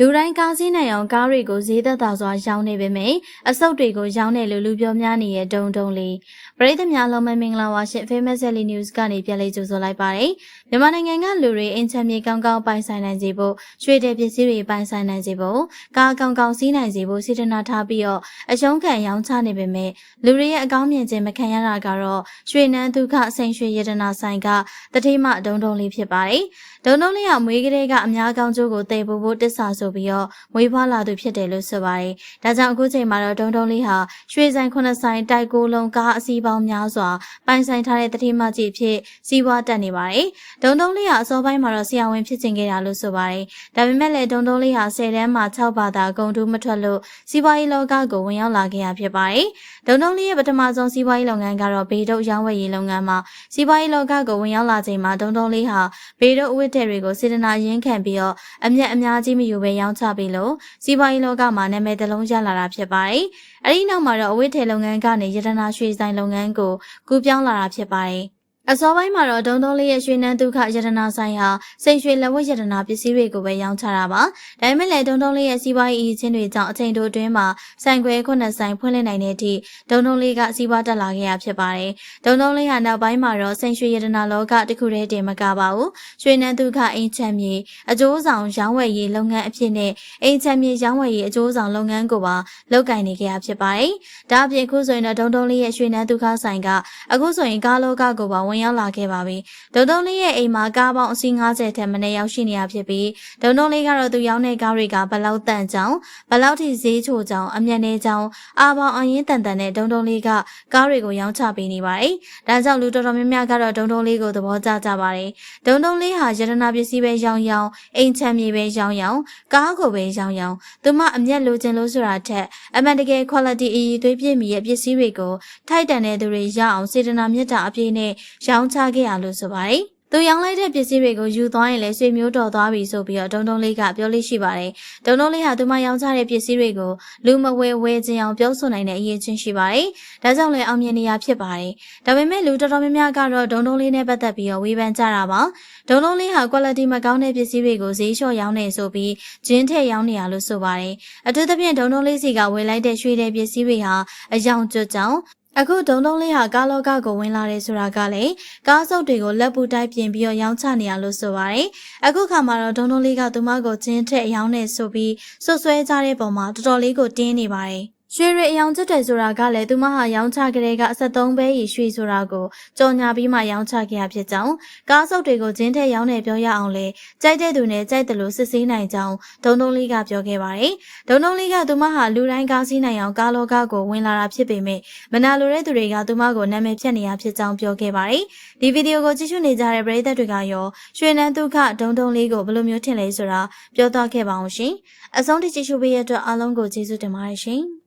လူတိုင်းကားစင်းနိုင်အောင်ကားတွေကိုဈေးသက်သာစွာရောင်းနေပေမယ့်အစုပ်တွေကိုရောင်းနေလို့လူပြောများနေတဲ့ဒုံဒုံလေးပရိသတ်များလုံးမမင်္ဂလာပါရှင် Famous Daily News ကနေပြန်လေးကြိုဆိုလိုက်ပါတယ်မြန်မာနိုင်ငံကလူတွေအင်ချမ်းမြေကောင်းကောင်းပိုင်ဆိုင်နိုင်စေဖို့ရွှေတဲ့ပစ္စည်းတွေပိုင်ဆိုင်နိုင်စေဖို့ကားကောင်းကောင်းစီးနိုင်စေဖို့စေတနာထားပြီးတော့အရှုံးခံရောင်းချနေပေမယ့်လူတွေရဲ့အကောင်းမြင်ခြင်းမခံရတာကတော့ရွှေနန်းဒုက္ခအစိန်ရွှေရတနာဆိုင်ကတတိမဒုံဒုံလေးဖြစ်ပါတယ်ဒုံဒုံလေးကမွေးကလေးကအများကောင်းကျိုးကိုတည်ဖို့ဖို့တစ္ဆာဆိုပြီးတော့မွေးဖွားလာသူဖြစ်တယ်လို့ဆိုပါတယ်။ဒါကြောင့်အခုချိန်မှာတော့ဒုံဒုံလေးဟာရွှေဆိုင်ခုနှစ်ဆိုင်တိုက်ကိုလုံးကားအစီးပေါင်းများစွာပိုင်ဆိုင်ထားတဲ့တတိမကြီးဖြစ်စီးပွားတက်နေပါတယ်။ဒုံဒုံလေးဟာအစောပိုင်းမှာတော့ဆရာဝန်ဖြစ်ကျင်ခဲ့တာလို့ဆိုပါတယ်။ဒါပေမဲ့လည်းဒုံဒုံလေးဟာ10တန်းမှာ6ဘာသာဂုံတူးမထွက်လို့စီးပွားရေးလောကကိုဝင်ရောက်လာခဲ့ရဖြစ်ပါတယ်။ဒုံဒုံလေးရဲ့ပထမဆုံးစီးပွားရေးလုပ်ငန်းကတော့ဘေဒုတ်ရောင်းဝယ်ရေးလုပ်ငန်းမှာစီးပွားရေးလောကကိုဝင်ရောက်လာချိန်မှာဒုံဒုံလေးဟာဘေဒုတ်အဝတ်တဲ့တွေကိုစေတနာရင်းခံပြီးတော့အမျက်အများကြီးမယူဘဲရောင်းချပြီးလို့စီးပွားရေးလောကမှာနာမည်တစ်လုံးရလာတာဖြစ်ပါတယ်။အဲဒီနောက်မှာတော့အဝတ်ထည်လုပ်ငန်းကနေရတနာရွှေဆိုင်လုပ်ငန်းကိုကူးပြောင်းလာတာဖြစ်ပါတယ်။ အစောပိုင်းမှာတော့ဒုံဒုံလေးရဲ့ရွှေနန်းဒုက္ခယတနာဆိုင်ဟာစိန်ရွှေလက်ဝတ်ယတနာပစ္စည်းတွေကိုပဲရောင်းချတာပါ။ဒါပေမဲ့လည်းဒုံဒုံလေးရဲ့စီးပွားရေးအရေးချင်းတွေကြောင့်အချိန်တိုအတွင်းမှာဆိုင်ခွဲခုနှစ်ဆိုင်ဖွင့်လှစ်နိုင်တဲ့အထိဒုံဒုံလေးကစီးပွားတက်လာခဲ့ရဖြစ်ပါတယ်။ဒုံဒုံလေးဟာနောက်ပိုင်းမှာတော့စိန်ရွှေယတနာလောကတစ်ခုတည်းတင်မကပါဘူး။ရွှေနန်းဒုက္ခအိမ်ချမ်းမြေအကျိုးဆောင်ရောင်းဝယ်ရေးလုပ်ငန်းအဖြစ်နဲ့အိမ်ချမ်းမြေရောင်းဝယ်ရေးအကျိုးဆောင်လုပ်ငန်းကိုပါလုပ်ကိုင်နေကြရဖြစ်ပါတယ်။ဒါအပြင်အခုဆိုရင်တော့ဒုံဒုံလေးရဲ့ရွှေနန်းဒုက္ခဆိုင်ကအခုဆိုရင်ကားလောကကိုပါဝင်ရောက်လာခဲ့ပါပြီ။ဒုံဒုံလေးရဲ့အိမ်မှာကားပေါင်းအစီး90ထက်မနည်းရောက်ရှိနေရဖြစ်ပြီးဒုံဒုံလေးကတော့သူရောင်းတဲ့ကားတွေကဘလောက်တန်ကြောင်းဘလောက်ထိဈေးချိုကြောင်းအမျက်နေကြောင်းအာပေါင်းအရင်တန်တန်နဲ့ဒုံဒုံလေးကကားတွေကိုရောင်းချပေးနေပါတယ်။ဒါကြောင့်လူတော်တော်များများကတော့ဒုံဒုံလေးကိုသဘောကျကြပါတယ်။ဒုံဒုံလေးဟာယတနာပစ္စည်းပဲရောင်းရောင်းအိမ်ချမ်းမြေပဲရောင်းရောင်းကားကိုပဲရောင်းရောင်းသူမအမျက်လိုချင်လို့ဆိုတာထက်အမှန်တကယ် quality အည်သွေးပြည့်မီရဲ့ပစ္စည်းတွေကိုထိုက်တန်တဲ့သူတွေရအောင်စေတနာမြတ်တာအပြည့်နဲ့ရောင်းချခဲ့ရလို့ဆိုပါတယ်။သူရောင်းလိုက်တဲ့ပစ္စည်းတွေကိုယူသွားရင်လည်းဆွေမျိုးတော်သွားပြီဆိုပြီးတော့ဒုံဒုံလေးကပြောလို့ရှိပါတယ်။ဒုံဒုံလေးဟာသူမရောင်းချတဲ့ပစ္စည်းတွေကိုလူမဝဲဝဲခြင်းအောင်ပြောဆိုနိုင်တဲ့အရေးချင်းရှိပါတယ်။ဒါကြောင့်လည်းအောင်မြင်နေရဖြစ်ပါတယ်။ဒါပေမဲ့လူတော်တော်များများကတော့ဒုံဒုံလေးနဲ့ပတ်သက်ပြီးတော့ဝေဖန်ကြတာပါ။ဒုံဒုံလေးဟာ quality မကောင်းတဲ့ပစ္စည်းတွေကိုဈေးလျှော့ရောင်းနေဆိုပြီးဂျင်းထည့်ရောင်းနေရလို့ဆိုပါတယ်။အထူးသဖြင့်ဒုံဒုံလေးစီကဝယ်လိုက်တဲ့ရွှေတဲ့ပစ္စည်းတွေဟာအယောင်ကျွတ်ကြောင် အခုဒုံဒုံလေးဟာကားလောကကိုဝင်လာတယ်ဆိုတာကလည်းကားစုပ်တွေကိုလက်ပူတိုက်ပြင်ပြီးတော့ရောင်းချနေရလို့ဆိုပါတယ်။အခုခါမှာတော့ဒုံဒုံလေးကသူမကိုချင်းထက်အယောင်းနေဆိုပြီးဆွဆွဲကြတဲ့ပုံမှာတော်တော်လေးကိုတင်းနေပါတယ်။ ရွှေရအယောင်ချက်တယ်ဆိုတာကလည်းသူမဟာရောင်းချကြတဲ့က73ဘဲရီရွှေဆိုတာကိုကြော်ညာပြီးမှရောင်းချခဲ့ရဖြစ်ကြောင်းကားစုပ်တွေကိုဂျင်းထက်ရောင်းနေပြောရအောင်လေကြိုက်တဲ့သူနဲ့ကြိုက်တယ်လို့စစ်ဆေးနိုင်ကြောင်းဒုံဒုံလေးကပြောခဲ့ပါတယ်။ဒုံဒုံလေးကသူမဟာလူတိုင်းကားစီးနိုင်အောင်ကားလောကကိုဝင်လာတာဖြစ်ပေမဲ့မနာလိုတဲ့သူတွေကသူမကိုနာမည်ဖြတ်နေရဖြစ်ကြောင်းပြောခဲ့ပါတယ်။ဒီဗီဒီယိုကိုကြည့်ရှုနေကြတဲ့ပရိသတ်တွေကရောရွှေနန်းဒုက္ခဒုံဒုံလေးကိုဘယ်လိုမျိုးထင်လဲဆိုတာပြောသွားခဲ့ပါအောင်ရှင်။အဆုံးထိကြည့်ရှုပေးရတဲ့အတွက်အားလုံးကိုကျေးဇူးတင်ပါတယ်ရှင်။